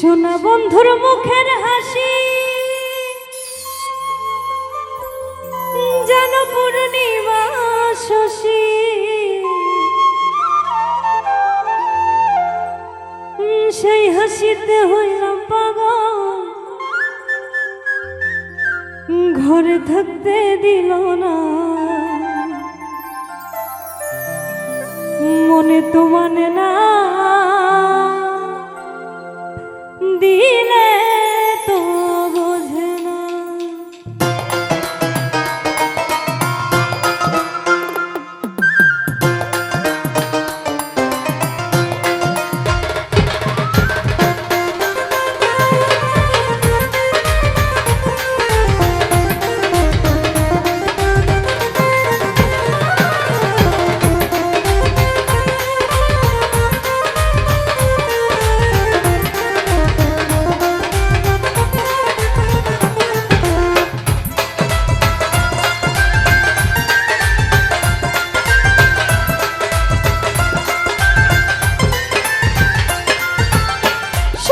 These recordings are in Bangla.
সোনা বন্ধুর মুখের হাসি। যেন পূর্ণিমা শশী। সেই হাসিতে হইলাম পাগল। ঘরে থাকতে দিল না। মনে তো মানে না। দিলে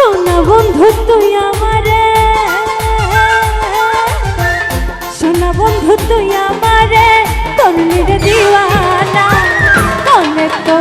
সোনা বন্ধু তুই আমারে। সোনা বন্ধু তুই আমারে করলি রে দিওয়ানা। অনেক তো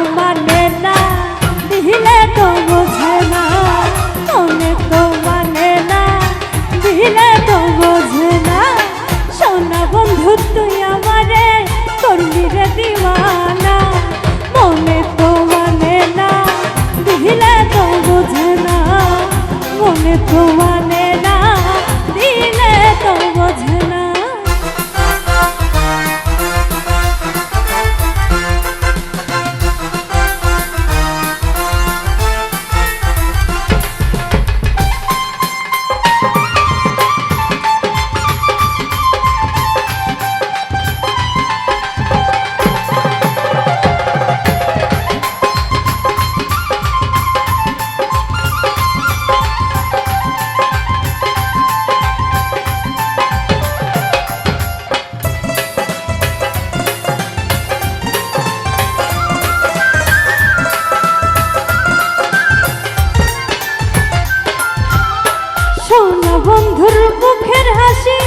সোনা বন্ধুর মুখের হাসি,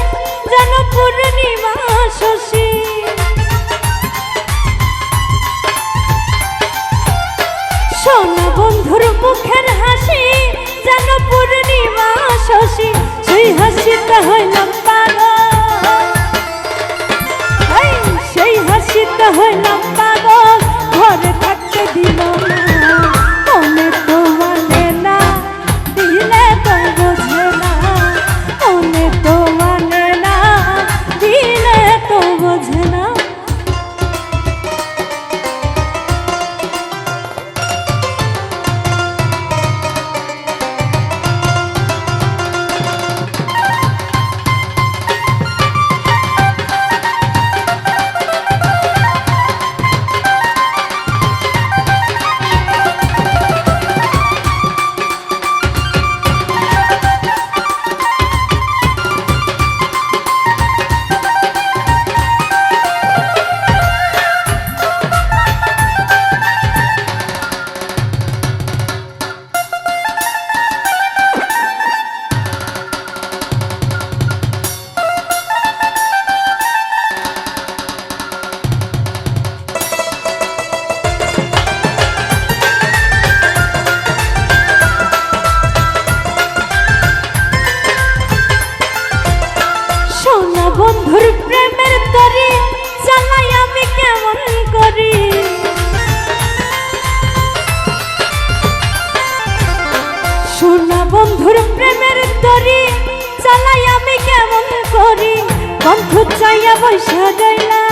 যেন পূর্ণিমা শশী। সোনা বন্ধুর মুখের হাসি, যেন পূর্ণিমা শশী। সেই হাসিটা হইলাম পাগল। সেই হাসিটা হইলাম পাগল। ঘরে থাকতে দিল বন্ধুর প্রেমের তরি চালাই আমি কেমন করি? সোনা বন্ধুর প্রেমের তরি চালাই আমি কেমন করি? বন্ধু চাইয়া বৈশা বন্ধু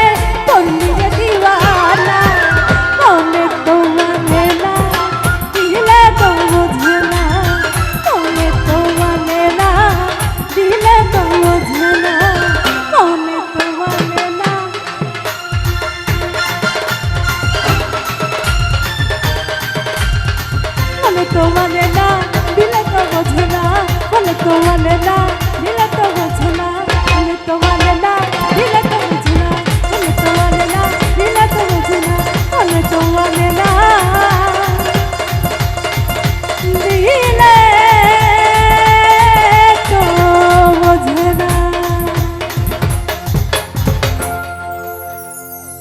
তো মানে না দিলে তো বোঝে না বলে তো মানে না।